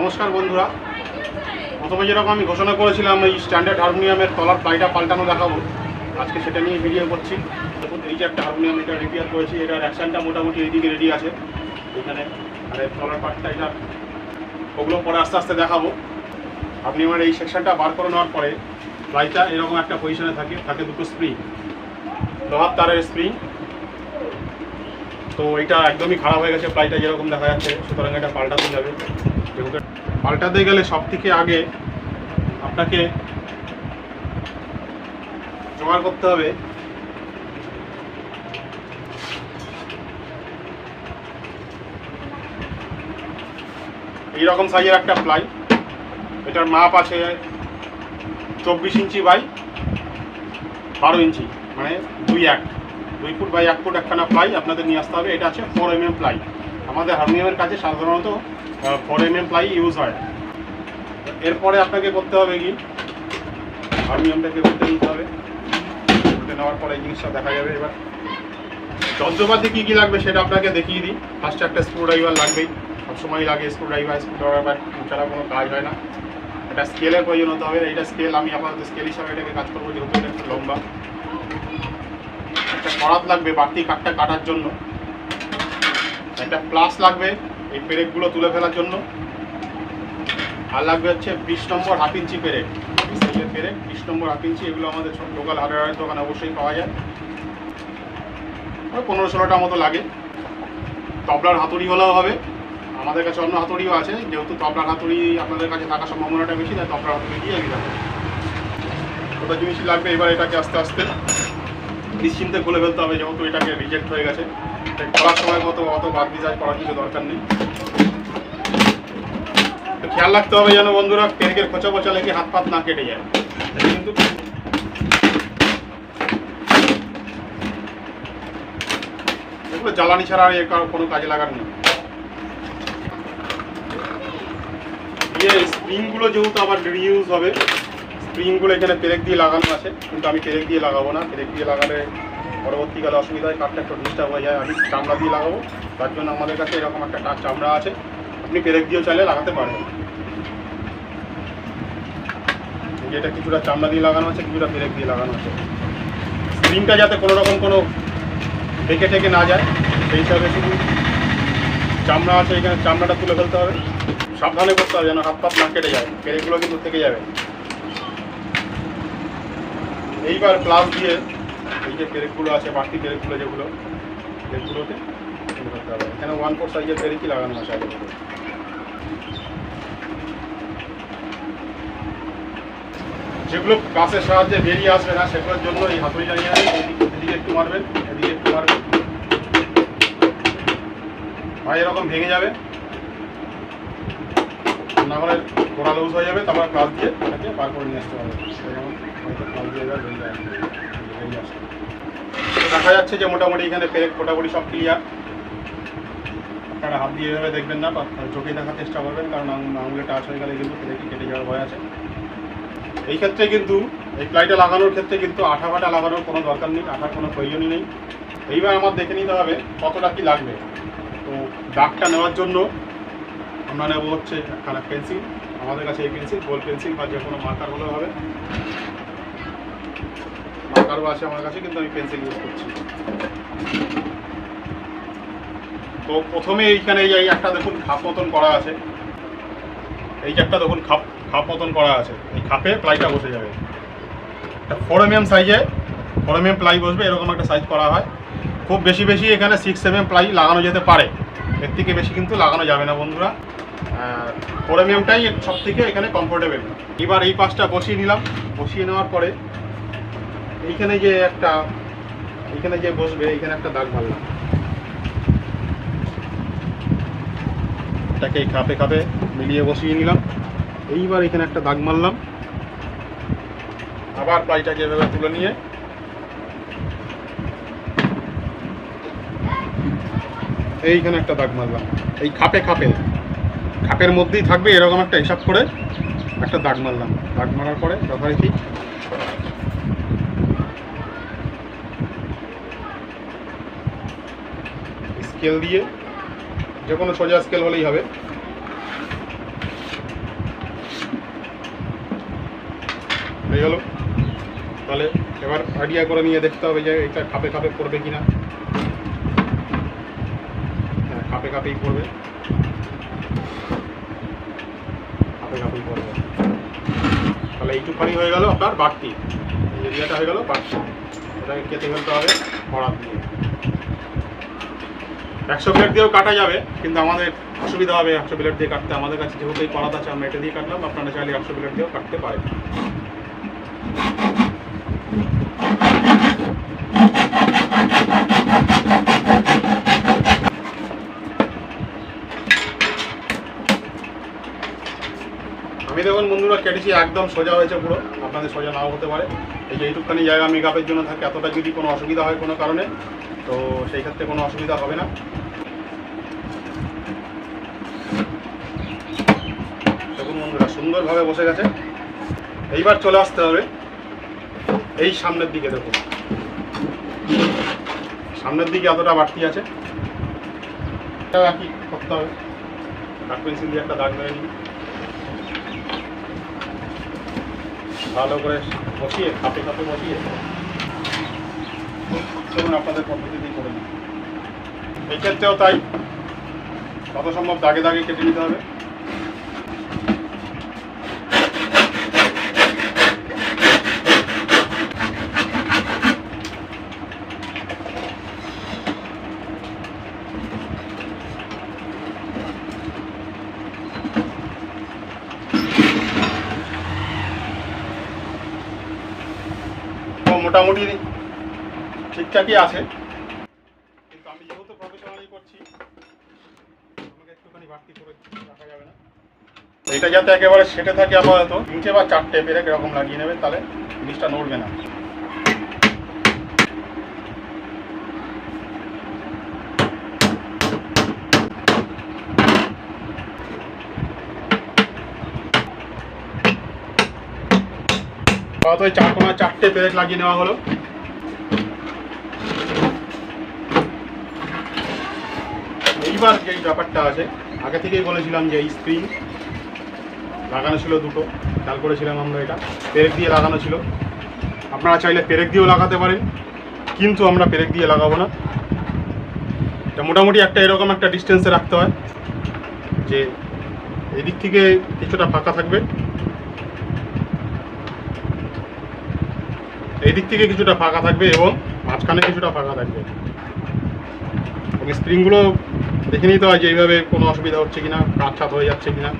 নমস্কার বন্ধুরা। প্রথমে যেরকম আমি ঘোষণা করেছিলাম, এই স্ট্যান্ডার্ড হারমোনিয়ামের তলার প্লাইটা পাল্টানো দেখাবো। আজকে সেটা নিয়ে ভিডিও করছি। দেখুন, এই যে একটা হারমোনিয়াম এটা রিপেয়ার করেছি, এটার অ্যাকশনটা মোটামুটি এইদিকে রেডি আছে। এখানে, আর, তলার পার্টটা এটা ওগুলো পরে আস্তে আস্তে দেখাবো। আপনি আমার এই সেকশনটা বার করে নেওয়ার পরে প্লাইটা এরকম একটা পজিশনে থাকে থাকে দুটো স্প্রিং লোহার তারের স্প্রিং তো এটা একদমই খারাপ হয়ে গেছে প্লাইটা যেরকম দেখা যাচ্ছে, সুতরাং এটা পাল্টাতে যাবে যেহেতু পাল্টাতে গেলে সব থেকে আগে আপনাকে জোগাড় করতে হবে। এইরকম সাইজের একটা প্লাই এটার মাপ আছে চব্বিশ ইঞ্চি বাই বারো ইঞ্চি মানে দুই এক। দুই ফুট বাই এক ফুট একখানা প্লাই আপনাদের নিয়ে আসতে হবে। এটা আছে ফোর এম এম প্লাই আমাদের হারমোনিয়ামের কাছে সাধারণত ফোর এম প্লাই ইউজ হয়। এরপরে আপনাকে করতে হবে কি? হারমোনিয়ামটাকে উল্টে নিতে হবে। উল্টে নেওয়ার পরে এই জিনিসটা দেখা যাবে এবার। যন্ত্রপাতি কী কী লাগবে সেটা আপনাকে দেখিয়ে দিই। ফার্স্টে একটা স্ক্রু ড্রাইভার লাগবেই। সবসময় লাগে স্ক্রু ড্রাইভার স্ক্রু ড্রাইভার ছাড়া কোনো কাজ হয় না। এটা স্কেলের প্রয়োজন হতে হবে। এইটা স্কেল আমি আপাতত স্কেল হিসাবে এটাকে কাজ করব, যেহেতু এটা একটু লম্বা। একটা করাত লাগবে বাড়তি কাঠটা কাটার জন্য। একটা প্লাস লাগবে এই পেরেকগুলো তুলে ফেলার জন্য। আর লাগবে হচ্ছে বিশ নম্বর হাফ ইঞ্চি পেরেক। সাইজের পেরেক, বিশ নম্বর হাফ ইঞ্চি, এগুলো আমাদের লোকাল হার্ডওয়্যারের দোকানে অবশ্যই পাওয়া যায়। ওই পনেরো ষোলোটা মতো লাগে। তবলার হাতুড়ি হলেও হবে। আমাদের কাছে অন্য হাতুড়িও আছে, যেহেতু তবলার হাতুড়ি আপনাদের কাছে থাকার সম্ভাবনাটা বেশি, তাই তবলার হাতুড়ি দিয়ে আমি রাখব ওটা জিনিসই লাগবে, এবার এটাকে আস্তে আস্তে নিশ্চিন্তে খুলে ফেলতে হবে, যেহেতু এটাকে রিজেক্ট হয়ে গেছে। করার সময় মতো অত বাদ বিচার করার কিছু দরকার নেই। খেয়াল রাখতে হবে যেন বন্ধুরা পেরেকের খোঁচা পচা লেগে হাত পাত না কেটে যায়। কিন্তু এগুলো জ্বালানি ছাড়া আর কোনো কাজে লাগার নেই। ইয়ে স্প্রিংগুলো যেহেতু আবার রিইউজ হবে, স্প্রিংগুলো এখানে পেরেক দিয়ে লাগানো আছে, কিন্তু আমি পেরেক দিয়ে লাগাবো না। পেরেক দিয়ে লাগালে পরবর্তীকালে অসুবিধা হয় কাঠটা একটু ডিস্টার্ব হয়ে যায়, আমি চামড়া দিয়ে লাগাবো। তার জন্য আমাদের কাছে এরকম একটা কাঠ চামড়া আছে। আপনি পেরেক দিয়েও চাইলে লাগাতে পারবেন। এই যে এটা কিছুটা চামড়া দিয়ে লাগানো আছে, কিছুটা পেরেক দিয়ে লাগানো আছে। স্প্রিংটা যাতে কোনো রকম কোনো বেঁকে টেকে না যায়, সেই হিসাবে শুধু চামড়া আছে, এখানে চামড়াটা তুলে ফেলতে হবে। সাবধানে করতে হবে যেন হাত পাত না কেটে যায়, পেরেকগুলো কিন্তু থেকে যাবে। এইবার প্লাস দিয়ে এই যে পেরেকগুলো আছে, বাড়তি পেরেকগুলো যেগুলো পেরেকগুলোতে এখানে ওয়ান ফোর সাইজের পেরেকই লাগানো আছে আগে যেগুলো গাছের সাহায্যে বেরিয়ে আসবে না, সেগুলোর জন্য এই হাতুড়িটা নিয়ে আসবেন এদিকে একটু মারবেন, এদিকে একটু মারবেন। ভাই এরকম ভেঙে যাবে। না হলে গোড়া লুজ হয়ে যাবে, তারপর প্লাস দিয়ে এটাকে বার করে নিয়ে আসতে হবে। যেমন হয়তো প্লাস দিয়ে আসবে দেখা যাচ্ছে যে মোটামুটি এখানে পেরেক মোটামুটি সব ক্লিয়ার আপনারা হাত দিয়ে এভাবে দেখবেন না, বা চোখে দেখার চেষ্টা করবেন, কারণ আঙুল- টাচ হয়ে গেলে কিন্তু পেরেকই কেটে যাওয়ার ভয় আছে। এই ক্ষেত্রে কিন্তু, এই প্লাইটা লাগানোর ক্ষেত্রে কিন্তু আঠা ফাটা লাগানোর কোনো দরকার নেই, আঠার কোনো প্রয়োজনই নেই। এইবার আমার দেখে নিতে হবে কতটা কি লাগবে। তো দাগটা নেওয়ার জন্য আমরা নেব হচ্ছে একখানা পেন্সিল আমাদের কাছে এই পেন্সিল গোল পেন্সিল বা যে কোনো মার্কার হলেও হবে। মার্কারও আছে আমার কাছে, কিন্তু আমি পেন্সিল ইউজ করছি। তো প্রথমে এইখানে এই একটা দেখুন খাপ মতন করা আছে। এই একটা দেখুন খাপ খাপ মতন করা আছে। এই খাপে প্লাইটা বসে যাবে। ফোর এম এম সাইজে ফোর এম এম প্লাই বসবে, এরকম একটা সাইজ করা হয়। খুব বেশি বেশি এখানে সিক্স এম এম প্লাই লাগানো যেতে পারে। এর থেকে বেশি কিন্তু লাগানো যাবে না, বন্ধুরা। ফোর এম এমটাই সব থেকে এখানে কমফোর্টেবল এবার এই পাশটা বসিয়ে নিলাম। বসিয়ে নেওয়ার পরে এইখানে যে একটা, এইখানে যে বসবে, এইখানে একটা দাগ মারলাম। এটাকে খাপে খাপে মিলিয়ে বসিয়ে নিলাম। এইবার এখানে একটা দাগ মারলাম। আবার প্লাইটাকে এভাবে তুলে নিয়ে। এইখানে একটা দাগ মারলাম। এই খাপে খাপে, খাপের মধ্যেই থাকবে এরকম একটা হিসাব করে একটা দাগ মারলাম। দাগ মারার পরে যথারীতি স্কেল দিয়ে যে কোনো সোজা স্কেল হলেই হবে। হয়ে গেল। তাহলে এবার আইডিয়া করে নিয়ে দেখতে হবে যে এটা খাপে খাপে পড়বে কি না হ্যাঁ খাপে খাপেই পড়বে। খাপে খাপেই পড়বে। তাহলে এইটুখানি হয়ে গেল আপনার বাড়তি। এরিয়াটা হয়ে গেল বাড়তি। এটাকে কেটে ফেলতে হবে ভরাত দিয়ে। একশো প্লেট দিয়েও কাটা যাবে, কিন্তু আমাদের অসুবিধা হবে একশো প্লেট দিয়ে কাটতে। আমাদের কাছে যেহেতু এই আছে, আমরা এটা দিয়ে কাটলাম, আপনারা চাইলে একশো প্লেট দিয়েও কাটতে পারেন। আমি দেখুন বন্ধুরা, কেটেছি একদম সোজা হয়েছে পুরো। আপনাদের সোজা নাও হতে পারে। এই যে এইটুকখানি জায়গা মেকআপের জন্য থাকে, এতটা যদি কোনো অসুবিধা হয় কোনো কারণে, তো সেই ক্ষেত্রে কোনো অসুবিধা হবে না। দেখুন বন্ধুরা, সুন্দরভাবে বসে গেছে। এইবার চলে আসতে হবে এই সামনের দিকে, দেখুন। সামনের দিকে এতটা বাড়তি আছে। করতে হবে? পেন্সিল দিয়ে একটা দাগ মেরে নিই ভালো করে বসিয়ে, খাপে খাপে বসিয়ে। চলুন আপনাদের পদ্ধতিতেই করে নিই। এক্ষেত্রেও তাই, যত সম্ভব দাগে দাগে কেটে নিতে হবে। মোটামুটি ঠিকঠাকই আছে। কিন্তু আমি যেহেতু প্রফেশনালি করছি একটুখানি রাখা যাবে না। এটা যাতে একেবারে সেটে থাকে আপাতত, নিচে বা চারটে পেরেক এরকম লাগিয়ে নেবে, তাহলে জিনিসটা নড়বে না। ওই চার কোনা চারটে পেরেক লাগিয়ে নেওয়া হলো। এইবার যে ব্যাপারটা আছে, আগে থেকেই বলেছিলাম যে এই স্প্রিং লাগানো ছিল দুটো, খেয়াল করেছিলাম আমরা এটা। পেরেক দিয়ে লাগানো ছিল। আপনারা চাইলে পেরেক দিয়েও লাগাতে পারেন, কিন্তু আমরা পেরেক দিয়ে লাগাবো না। এটা মোটামুটি একটা এরকম একটা ডিস্টেন্সে রাখতে হয়, যে এদিক থেকে কিছুটা ফাঁকা থাকবে। এই দিক থেকে কিছুটা ফাঁকা থাকবে এবং মাঝখানে কিছুটা ফাঁকা থাকবে। এবং স্প্রিংগুলো দেখে নিতে হয় যে এইভাবে কোনো অসুবিধা হচ্ছে কিনা কাঠ ছাত হয়ে যাচ্ছে কিনা।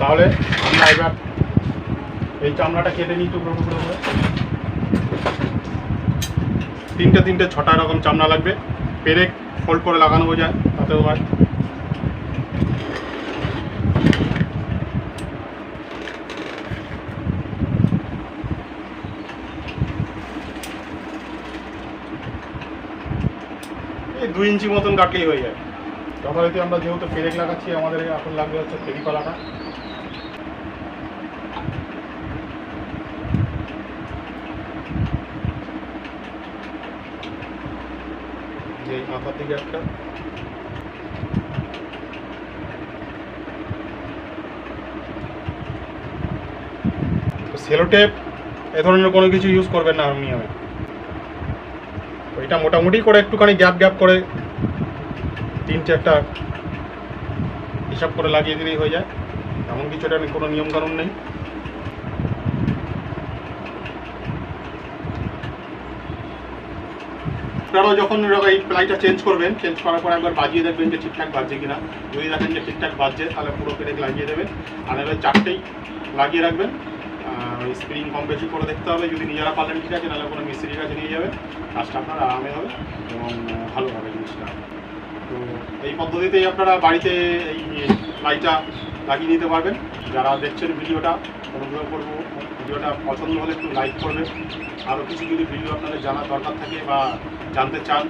তাহলে আমরা এবার এই চামড়াটা কেটে নিই টুকরো টুকরো করে। তিনটে তিনটে ছটা এরকম চামড়া লাগবে। পেরেক ফোল্ড করে লাগানো যায় তাতেও হয়। দুই ইঞ্চি মতন কাটলেই হয়ে যায়। যথারীতি আমরা যেহেতু পেরেক লাগাচ্ছি, আমাদের এখন লাগবে হচ্ছে যে এই মাথার একটা। সেলোটেপ, এ ধরনের কোনো কিছু ইউজ করবেন না হারমোনিয়ামে ওইটা মোটামুটি করে একটুখানি গ্যাপ গ্যাপ করে তিন চারটা হিসাব করে লাগিয়ে দিলেই হয়ে যায়। এমন কিছু এটা কোনো নিয়ম কানুন নেই। আপনারাও যখন এই প্লাইটা চেঞ্জ করবেন চেঞ্জ করার পর একবার বাজিয়ে দেখবেন যে ঠিকঠাক বাজছে কিনা। যদি দেখেন যে ঠিকঠাক বাজছে, তাহলে পুরো পেরেক লাগিয়ে দেবেন। আর এবার চারটেই লাগিয়ে রাখবেন। স্প্রিং কম বেশি করে দেখতে হবে, যদি নিজেরা পারলেন ঠিক আছে নাহলে কোনো মিস্ত্রির কাছে নিয়ে যাবেন কাজটা আপনার আরামে হবে এবং ভালো হবে জিনিসটা। তো এই পদ্ধতিতেই আপনারা বাড়িতে এই লাইটটা লাগিয়ে নিতে পারবেন। যারা দেখছেন ভিডিওটা, অনুগ্রহ করব, ভিডিওটা পছন্দ হলে একটু লাইক করবেন। আরও কিছু যদি ভিডিও আপনাদের জানার দরকার থাকে বা জানতে চান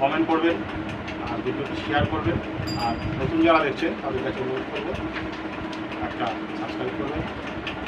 কমেন্ট করবেন, আর ভিডিওটি শেয়ার করবেন। আর নতুন যারা দেখছেন, তাদের কাছে অনুরোধ করব, একটা সাবস্ক্রাইব করবেন।